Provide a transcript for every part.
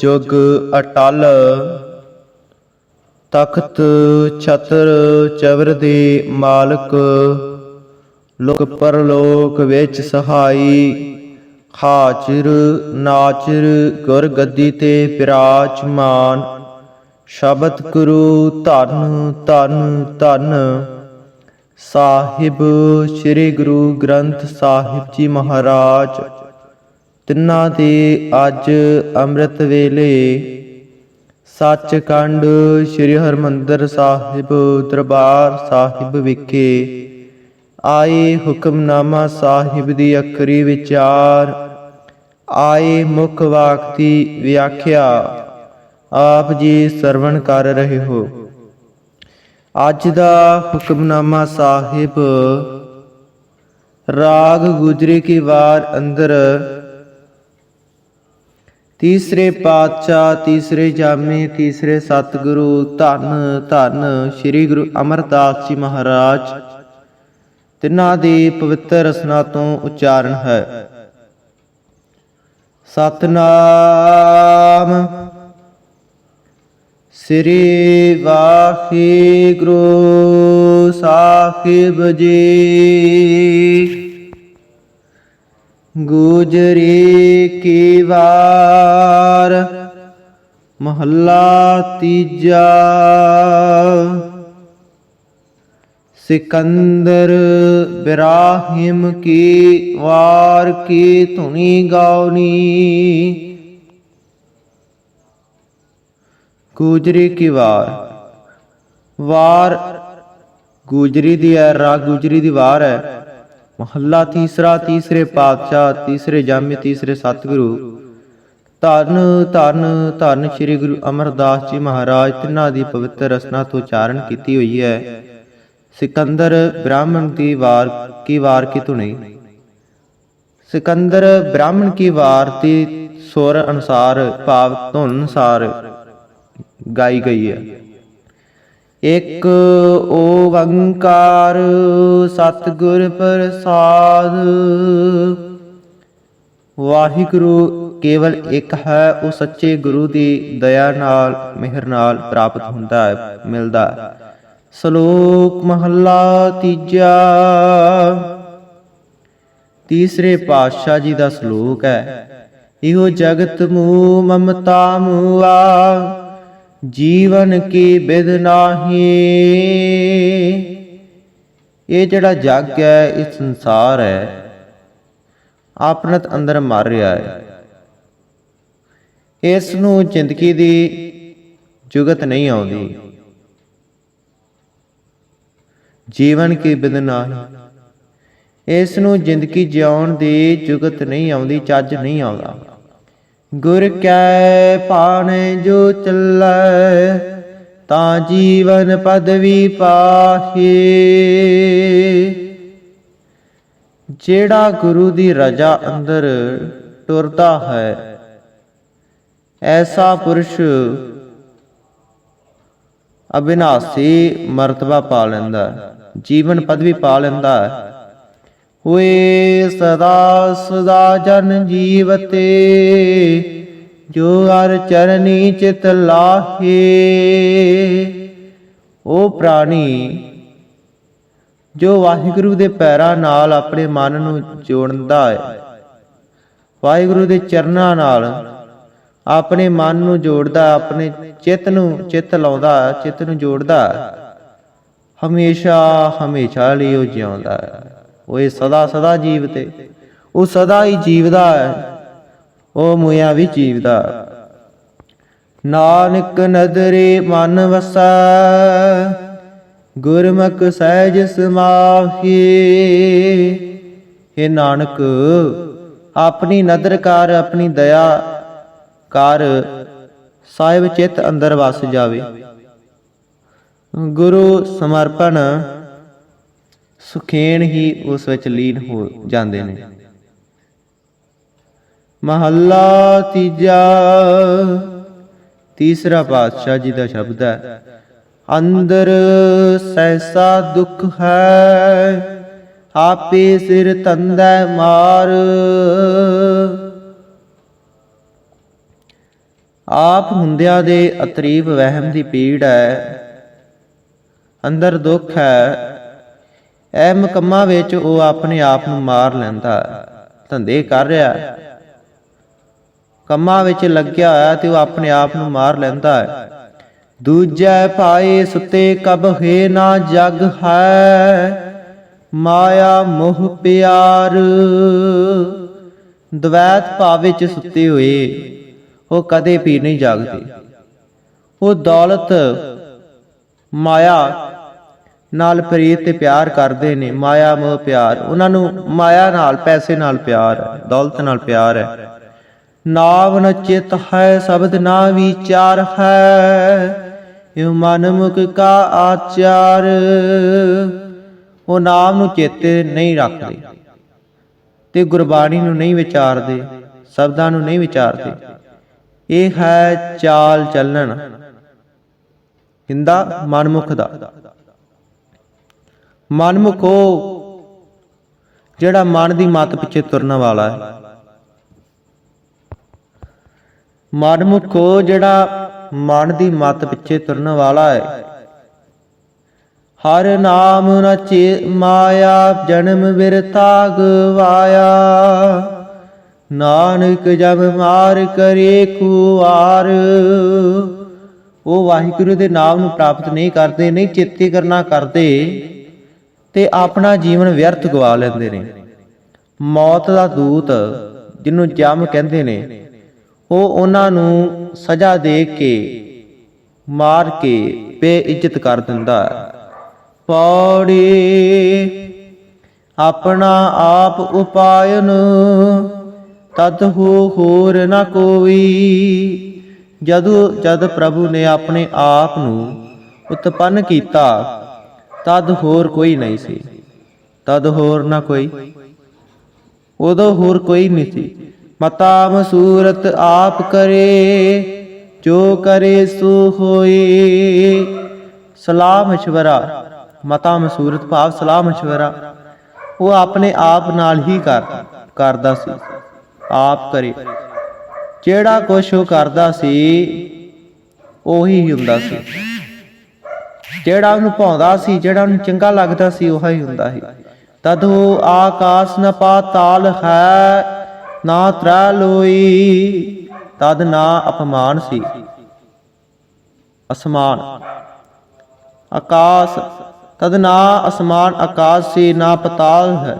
ਜੁਗ ਅਟਲ, ਤਖਤ ਛਤਰ ਚਵਰ ਦੇ ਮਾਲਕ, ਲੋਕ ਪਰਲੋਕ ਵਿੱਚ ਸਹਾਈ ਹਾਚਰ ਨਾਚਰ ਗੁਰ ਗੱਦੀ ਤੇ ਵਿਰਾਜਮਾਨ ਸ਼ਬਦ ਗੁਰੂ ਧੰਨ ਧੰਨ ਧੰਨ। ਸਾਹਿਬ, ਸ੍ਰੀ ਗੁਰੂ ਗ੍ਰੰਥ ਸਾਹਿਬ ਜੀ ਮਹਾਰਾਜ। ਤਿੰਨਾਂ ਦੀ ਅੱਜ ਅੰਮ੍ਰਿਤ ਵੇਲੇ ਸੱਚਖੰਡ ਸ੍ਰੀ ਹਰਮੰਦਰ ਸਾਹਿਬ ਦਰਬਾਰ ਸਾਹਿਬ ਵਿਖੇ ਆਏ ਹੁਕਮਨਾਮਾ ਸਾਹਿਬ ਦੀ ਅਖਰੀ ਵਿਚਾਰ, ਆਏ ਮੁੱਖ ਵਾਕ ਦੀ ਵਿਆਖਿਆ, ਆਪ ਜੀ ਸਰਵਣ ਕਰ ਰਹੇ ਹੋ। ਅੱਜ ਦਾ ਹੁਕਮਨਾਮਾ ਸਾਹਿਬ ਰਾਗ ਗੁਜਰੇ ਕੀ ਵਾਰ ਅੰਦਰ ਤੀਸਰੇ ਪਾਤਸ਼ਾਹ, ਤੀਸਰੇ ਜਾਮੇ, ਤੀਸਰੇ ਸਤਿਗੁਰੂ, ਧੰਨ ਧੰਨ ਸ੍ਰੀ ਗੁਰੂ ਅਮਰਦਾਸ ਜੀ ਮਹਾਰਾਜ। ਤਿੰਨਾਂ ਦੀ ਪਵਿੱਤਰ ਰਸਨਾ ਤੋਂ ਉਚਾਰਨ ਹੈ। ਸਤਨਾਮ ਸ੍ਰੀ ਵਾਹਿਗੁਰੂ ਸਾਹਿਬ ਜੀ। ਗੁਜਰੀ ਕੀ ਵਾਰ? ਮਹੱਲਾ ਤੀਜਾ। ਸਿਕੰਦਰ ਬਿਰਾਹਿਮ ਕੀ ਵਾਰ? ਕੀ ਧੁਨੀ ਗਾਉਣੀ ਗੁਜਰੀ ਕੀ ਵਾਰ? ਵਾਰ ਗੁਜਰੀ ਦੀ ਹੈ, ਰਾਗ ਗੁਜਰੀ ਦੀ ਵਾਰ ਹੈ। ਮਹੱਲਾ ਤੀਸਰਾ, ਤੀਸਰੇ ਪਾਤਸ਼ਾਹ, ਤੀਸਰੇ ਜਾਮੇ, ਤੀਸਰੇ ਸਤਿਗੁਰੂ। ਧੰਨ ਧੰਨ ਧੰਨ ਸ੍ਰੀ ਗੁਰੂ ਅਮਰਦਾਸ ਜੀ ਮਹਾਰਾਜ, ਤਿੰਨਾਂ ਦੀ ਪਵਿੱਤਰ ਰਸਨਾ ਤੋਂ ਉਚਾਰਨ ਕੀਤੀ ਹੋਈ ਹੈ। ਸਿਕੰਦਰ ਬ੍ਰਾਹਮਣ ਦੀ ਵਾਰ, ਕੀ ਵਾਰ ਕੀ ਧੁਨੀ? ਸਿਕੰਦਰ ਬ੍ਰਾਹਮਣ ਕੀ ਵਾਰ ਦੀ ਸੁਰ ਅਨੁਸਾਰ, ਭਾਵ ਧੁਨ ਅਨੁਸਾਰ ਗਾਈ ਗਈ ਹੈ। ਇਕ ਓੰਕਾਰ ਸਤਿਗੁਰ ਪ੍ਰਸਾਦ। ਵਾਹਿਗੁਰੂ ਕੇਵਲ ਇੱਕ ਹੈ, ਉਹ ਸੱਚੇ ਗੁਰੂ ਦੀ ਦਇਆ ਨਾਲ, ਮਿਹਰ ਨਾਲ ਪ੍ਰਾਪਤ ਹੁੰਦਾ ਹੈ, ਮਿਲਦਾ ਸ਼ਲੋਕ ਮਹੱਲਾ ਤੀਜਾ। ਤੀਸਰੇ ਪਾਤਸ਼ਾਹ ਜੀ ਦਾ ਸ਼ਲੋਕ ਹੈ, ਇਹੋ ਜਗਤ ਮੂ ਮਮਤਾ ਮੂਆ ਜੀਵਨ ਕੀ ਬਿਦ ਨਾਹੀ। ਇਹ ਜਿਹੜਾ ਜੱਗ ਹੈ ਇਹ ਸੰਸਾਰ ਹੈ, ਆਪਣਤ ਅੰਦਰ ਮਰ ਰਿਹਾ ਹੈ। ਇਸ ਨੂੰ ਜ਼ਿੰਦਗੀ ਦੀ ਜੁਗਤ ਨਹੀਂ ਆਉਂਦੀ। ਜੀਵਨ ਕੀ ਬਿਦ ਨਾਹੀ। ਇਸ ਨੂੰ ਜ਼ਿੰਦਗੀ ਜਿਉਣ ਦੀ ਜੁਗਤ ਨਹੀਂ ਆਉਂਦੀ, ਚੱਜ ਨਹੀਂ ਆਉਂਦਾ। ਗੁਰ ਕੈ ਪਾਣੇ ਜੋ ਚੱਲੈ, ਤਾਂ ਜੀਵਨ ਪਦਵੀ ਪਾਹੇ। ਜਿਹੜਾ ਗੁਰੂ ਦੀ ਰਜਾ ਅੰਦਰ ਟੁਰਦਾ ਹੈ, ਐਸਾ ਪੁਰਸ਼ ਅਬਿਨਾਸੀ ਮਰਤਬਾ ਪਾ ਲੈਂਦਾ, ਜੀਵਨ ਪਦਵੀ ਪਾ ਲੈਂਦਾ ਹੋਏ ਸਦਾ ਸਦਾ ਜਨ ਜੀਵਤੇ, ਜੋ ਹਰ ਚਰਨੀ ਚਿਤ ਲਾਹੇ। ਉਹ ਪ੍ਰਾਣੀ, ਜੋ ਵਾਹਿਗੁਰੂ ਦੇ ਪੈਰਾਂ ਨਾਲ ਆਪਣੇ ਮਨ ਨੂੰ ਜੋੜਦਾ ਹੈ, ਵਾਹਿਗੁਰੂ ਦੇ ਚਰਨਾਂ ਨਾਲ ਆਪਣੇ ਮਨ ਨੂੰ ਜੋੜਦਾ, ਆਪਣੇ ਚਿੱਤ ਨੂੰ ਚਿੱਤ ਲਾਉਂਦਾ, ਚਿੱਤ ਨੂੰ ਜੋੜਦਾ, ਹਮੇਸ਼ਾ ਹਮੇਸ਼ਾ ਲਈ ਉਹ ਜਿਉਂਦਾ ਹੈ। ਉਹ ਇਹ ਸਦਾ ਜੀਵ ਤੇ ਉਹ ਸਦਾ ਹੀ ਜੀਵਦਾ ਹੈ, ਉਹ ਮੁਇਆ ਵੀ ਜੀਵਦਾ ਨਾਨਕ ਨਦਰੇ ਮਨ ਵਸੈ, ਗੁਰਮੁਖ ਸਹਿਜ ਸਮਾਹੀ। हे ਨਾਨਕ, ਆਪਣੀ ਨਦਰ ਕਰ, ਆਪਣੀ ਦਇਆ ਕਰ, ਸਾਹਿਬ ਚਿਤ ਅੰਦਰ ਵਸ ਜਾਵੇ। ਗੁਰੂ ਸਮਰਪਣ ਸੁਖੇਣ ਹੀ ਉਸ ਵਿੱਚ ਲੀਨ ਹੋ ਜਾਂਦੇ ਨੇ। ਮਹੱਲਾ ਤੀਜਾ, ਤੀਸਰਾ ਪਾਤਸ਼ਾਹ ਜੀ ਦਾ ਸ਼ਬਦ ਹੈ, ਅੰਦਰ ਸੈਸਾ ਦੁੱਖ ਹੈ, ਆਪੇ ਸਿਰ ਤੰਦੈ ਮਾਰ। ਆਪ ਹੁੰਦਿਆਂ ਦੇ ਅਤਰੀਬ ਵਹਿਮ ਦੀ ਪੀੜ ਹੈ, ਅੰਦਰ ਦੁੱਖ ਹੈ ਐ ਮਕਮਾ ਵਿੱਚ ਉਹ ਆਪਣੇ ਆਪ ਨੂੰ ਮਾਰ ਲੈਂਦਾ, ਧੰਦੇ ਕਰ ਰਿਹਾ। ਕੰਮਾਂ ਵਿੱਚ ਲੱਗਿਆ ਹੋਇਆ ਤੇ ਉਹ ਆਪਣੇ ਆਪ ਨੂੰ ਮਾਰ ਲੈਂਦਾ ਹੈ। ਦੂਜੈ ਪਾਏ ਸੁਤੇ ਕਬ ਹੈ ਨਾ ਜਗ ਹੈ, ਮਾਇਆ ਮੋਹ ਪਿਆਰ। ਦਵੈਤ ਭਾਵ ਵਿੱਚ ਸੁੱਤੇ ਹੋਏ, ਉਹ ਕਦੇ ਵੀ ਨਹੀਂ ਜਾਗਦੇ। ਉਹ ਦੌਲਤ, ਮਾਇਆ ਨਾਲ ਪ੍ਰੀਤ ਤੇ ਪਿਆਰ ਕਰਦੇ ਨੇ ਮਾਇਆ ਮੋਹ ਪਿਆਰ। ਉਹਨਾਂ ਨੂੰ ਮਾਇਆ ਨਾਲ ਪੈਸੇ ਨਾਲ ਪਿਆਰ ਹੈ ਦੌਲਤ ਨਾਲ ਪਿਆਰ ਹੈ। ਨਾਵ ਨ ਚਿਤ ਹੈ ਸ਼ਬਦ ਨਾ ਵਿਚਾਰ ਹੈ। ਇਹ ਮਨ ਮੁਖ ਕਾ ਆਚਾਰ। ਉਹ ਨਾਮ ਨੂੰ ਚੇਤੇ ਨਹੀਂ ਰੱਖਦੇ ਤੇ ਗੁਰਬਾਣੀ ਨੂੰ ਨਹੀਂ ਵਿਚਾਰਦੇ ਸ਼ਬਦਾਂ ਨੂੰ ਨਹੀਂ ਵਿਚਾਰਦੇ। ਇਹ ਹੈ ਚਾਲ ਚੱਲਣ। ਹਿੰਦਾ ਮਨਮੁਖ ਦਾ। ਮਨਮੁਖ ਉਹ ਜਿਹੜਾ ਮਨ ਦੀ ਮਤ ਪਿੱਛੇ ਤੁਰਨ ਵਾਲਾ ਹੈ। ਮਨਮੁਖ ਉਹ ਜਿਹੜਾ ਮਨ ਦੀ ਮਤ ਪਿੱਛੇ ਤੁਰਨ ਵਾਲਾ ਹੈ। ਹਰ ਨਾਮ ਨ ਮਾਇਆ, ਜਨਮ ਵਿਰਤਾ ਗਵਾਇਆ ਨਾਨਕ ਜਬ ਮਾਰ ਕਰੇ ਕੁਆਰ ਉਹ ਵਾਹਿਗੁਰੂ ਦੇ ਨਾਮ ਨੂੰ ਪ੍ਰਾਪਤ ਨਹੀਂ ਕਰਦੇ, ਨਹੀਂ ਚੇਤੇ ਕਰਨਾ ਕਰਦੇ। ਤੇ ਆਪਣਾ ਜੀਵਨ ਵਿਅਰਥ ਗਵਾ ਲੈਂਦੇ ਨੇ। ਮੌਤ ਦਾ ਦੂਤ ਜਿਹਨੂੰ ਜਮ ਕਹਿੰਦੇ ਨੇ, ਉਹ ਉਹਨਾਂ ਨੂੰ ਸਜ਼ਾ ਦੇ ਕੇ, ਮਾਰ ਕੇ ਬੇਇੱਜ਼ਤ ਕਰ ਦਿੰਦਾ ਹੈ। ਪੌੜੀ, ਆਪਣਾ ਆਪ ਉਪਾਇਨ, ਤਦ ਹੋ ਹੋਰ ਨਾ ਕੋਈ। ਜਦੋਂ ਜਦ ਪ੍ਰਭੂ ਨੇ ਆਪਣੇ ਆਪ ਨੂੰ ਉਤਪੰਨ ਕੀਤਾ ਤਦ ਹੋਰ ਕੋਈ ਨਹੀਂ ਸੀ। ਤਦ ਹੋਰ ਨਾ ਕੋਈ। ਉਦੋਂ ਹੋਰ ਕੋਈ ਨਹੀਂ ਸੀ। ਮਤਾ ਮਸੂਰਤ ਆਪ ਕਰੇ, ਜੋ ਕਰੇ ਸੋ ਹੋਏ। ਸਲਾਹ ਮਸ਼ਵਰਾ, ਮਤਾ ਮਸੂਰਤ ਭਾਵ ਸਲਾਹ ਮਸ਼ਵਰਾ। ਉਹ ਆਪਣੇ ਆਪ ਨਾਲ ਹੀ ਕਰ, ਕਰਦਾ ਸੀ। ਆਪ ਕਰੇ। ਜਿਹੜਾ ਕੁਛ ਉਹ ਕਰਦਾ ਸੀ, ਉਹੀ ਹੁੰਦਾ ਸੀ। ਜਿਹੜਾ ਉਹਨੂੰ ਭਾਉਂਦਾ ਸੀ, ਜਿਹੜਾ ਉਹਨੂੰ ਚੰਗਾ ਲੱਗਦਾ ਸੀ, ਉਹ ਹੀ ਹੁੰਦਾ ਸੀ। ਤਦ ਉਹ ਆਕਾਸ ਨ ਪਾਤਾਲ ਹੈ, ਨਾ ਤ੍ਰੈ ਲੋਈ, ਤਦ ਨਾ ਅਪਮਾਨ ਸੀ। ਅਸਮਾਨ। ਆਕਾਸ। ਤਦ ਨਾ ਅਸਮਾਨ ਆਕਾਸ਼ ਸੀ, ਨਾ ਪਤਾਲ ਹੈ।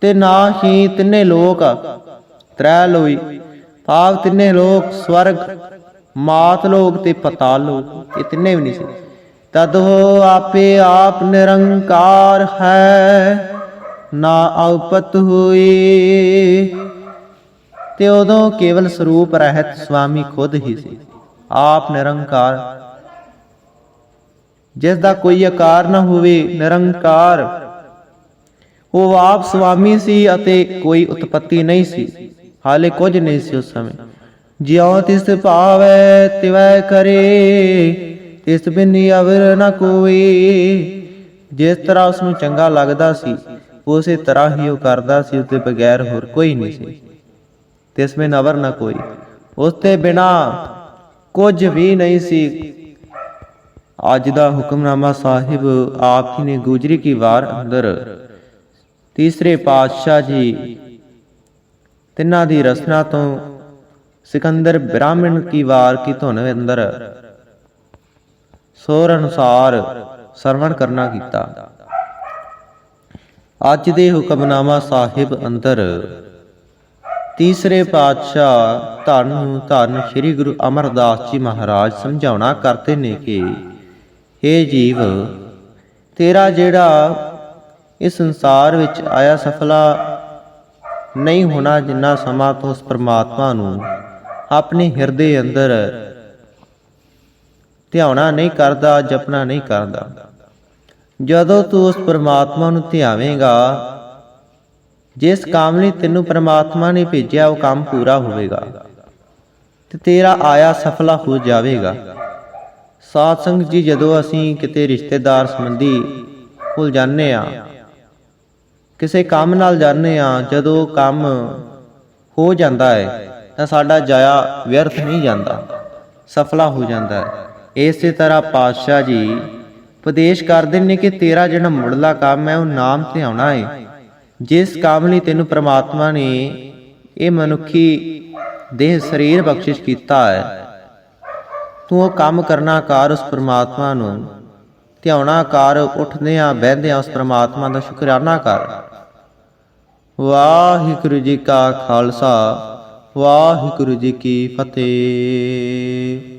ਤੇ ਨਾ ਹੀ ਤਿੰਨੇ ਲੋਕ ਤ੍ਰੈ ਲੋਈ। ਭਾਵ ਤਿੰਨੇ ਲੋਕ ਸਵਰਗ, ਮਾਤ ਲੋਕ ਤੇ ਪਤਾਲ ਲੋਕ, ਇਹ ਤਿੰਨੇ ਵੀ ਨਹੀਂ ਸੀ। ਤਦ ਹੋ ਆਪੇ ਆਪ ਨਿਰੰਕਾਰ ਹੈ, ਨਾ ਉਪਤ ਹੋਈ। ਤੇ ਉਦੋਂ ਕੇਵਲ ਸਰੂਪ ਰਹਿਤ ਸੁਆਮੀ ਖੁਦ ਹੀ ਸੀ, ਆਪ ਨਿਰੰਕਾਰ। ਜਿਸ ਦਾ ਕੋਈ ਆਕਾਰ ਨਾ ਹੋਵੇ, ਨਿਰੰਕਾਰ। ਉਹ ਆਪ ਸੁਆਮੀ ਸੀ ਅਤੇ ਕੋਈ ਉਤਪਤੀ ਨਹੀਂ ਸੀ, ਹਾਲੇ ਕੁਝ ਨਹੀਂ ਸੀ ਉਸ ਸਮੇਂ। ਜਿਉ ਤਿਸ ਭਾਵੈ ਤਿਵੈ ਕਰੇ ਤਿਸ ਬਿਨਿ ਅਵਰ ਨ ਕੋਈ। ਜਿਸ ਤਰ੍ਹਾਂ ਉਸ ਨੂੰ ਚੰਗਾ ਲੱਗਦਾ ਸੀ ਉਸੇ ਤਰ੍ਹਾਂ ਹੀ ਉਹ ਕਰਦਾ ਸੀ ਉਸ ਦੇ ਬਗੈਰ ਹੋਰ ਕੋਈ ਨਹੀਂ ਸੀ। ਤਿਸ ਬਿਨ ਅਵਰ ਨ ਕੋਈ। ਉਸ ਤੇ ਬਿਨਾ ਕੁਝ ਵੀ ਨਹੀਂ ਸੀ। ਅੱਜ ਦਾ ਹੁਕਮਨਾਮਾ ਸਾਹਿਬ ਆਪ ਜੀ ਨੇ ਗੁਜਰੀ ਕੀ ਵਾਰ ਅੰਦਰ। ਤੀਸਰੇ ਪਾਤਸ਼ਾਹ ਜੀ ਤਿੰਨਾਂ ਦੀ ਰਸਨਾ ਤੋਂ ਸਿਕੰਦਰ ਬ੍ਰਾਹਮਣ ਕੀ ਵਾਰ ਕੀ ਧੁਨ ਅੰਦਰ ਸੋਰ ਅਨੁਸਾਰ ਸਰਵਣ ਕਰਨਾ ਕੀਤਾ। ਅੱਜ ਦੇ ਹੁਕਮਨਾਮਾ ਸਾਹਿਬ ਅੰਦਰ ਤੀਸਰੇ ਪਾਤਸ਼ਾਹ ਧੰਨ ਧੰਨ ਸ੍ਰੀ ਗੁਰੂ ਅਮਰਦਾਸ ਜੀ ਮਹਾਰਾਜ ਸਮਝਾਉਣਾ ਕਰਦੇ ਨੇ ਕਿ हे ਜੀਵ, ਤੇਰਾ ਜਿਹੜਾ ਇਸ ਸੰਸਾਰ ਵਿੱਚ ਆਇਆ ਸਫਲਾ ਨਹੀਂ ਹੋਣਾ ਜਿੰਨਾ ਸਮਾਂ ਤੋਂ ਉਸ ਪ੍ਰਮਾਤਮਾ ਨੂੰ ਆਪਣੇ ਹਿਰਦੇ ਅੰਦਰ ਧਿਆਉਣਾ ਨਹੀਂ ਕਰਦਾ, ਜਪਣਾ ਨਹੀਂ ਕਰਦਾ। ਜਦੋਂ ਤੂੰ ਉਸ ਪਰਮਾਤਮਾ ਨੂੰ ਧਿਆਵੇਂਗਾ, ਜਿਸ ਕੰਮ ਲਈ ਤੈਨੂੰ ਪਰਮਾਤਮਾ ਨੇ ਭੇਜਿਆ, ਉਹ ਕੰਮ ਪੂਰਾ ਹੋਵੇਗਾ ਤੇ ਤੇਰਾ ਆਇਆ ਸਫਲਾ ਹੋ ਜਾਵੇਗਾ। ਸਾਧ ਸੰਗਤ ਜੀ, ਜਦੋਂ ਅਸੀਂ ਕਿਤੇ ਰਿਸ਼ਤੇਦਾਰ ਸੰਬੰਧੀ ਕੋਲ ਜਾਂਦੇ ਆ ਕਿਸੇ ਕੰਮ ਨਾਲ ਜਾਂਦੇ ਆ ਜਦੋਂ ਕੰਮ ਹੋ ਜਾਂਦਾ ਹੈ, ਤਾਂ ਸਾਡਾ ਜਾਇਆ ਵਿਅਰਥ ਨਹੀਂ ਜਾਂਦਾ, ਸਫਲਾ ਹੋ ਜਾਂਦਾ ਹੈ। ਇਸੇ ਤਰ੍ਹਾਂ ਪਾਤਸ਼ਾਹ ਜੀ ਉਪਦੇਸ਼ ਕਰਦੇ ਨੇ ਕਿ ਤੇਰਾ ਜਿਹੜਾ ਮੁੱਢਲਾ ਕੰਮ ਹੈ ਉਹ ਨਾਮ ਧਿਆਉਣਾ ਹੈ ਜਿਸ ਕੰਮ ਲਈ ਤੈਨੂੰ ਪ੍ਰਮਾਤਮਾ ਨੇ ਇਹ ਮਨੁੱਖੀ ਦੇਹ ਸਰੀਰ ਬਖਸ਼ਿਸ਼ ਕੀਤਾ ਹੈ, ਤੂੰ ਉਹ ਕੰਮ ਕਰਨਾ ਕਰ ਉਸ ਪ੍ਰਮਾਤਮਾ ਨੂੰ, ਧਿਆਉਣਾ ਕਰ ਉੱਠਦੇ ਆ ਬਹਿੰਦੇ ਆ ਉਸ ਪ੍ਰਮਾਤਮਾ ਦਾ ਸ਼ੁਕਰਾਨਾ ਕਰ। ਵਾਹਿਗੁਰੂ ਜੀ ਕਾ ਖਾਲਸਾ, ਵਾਹਿਗੁਰੂ ਜੀ ਕੀ ਫਤਿਹ।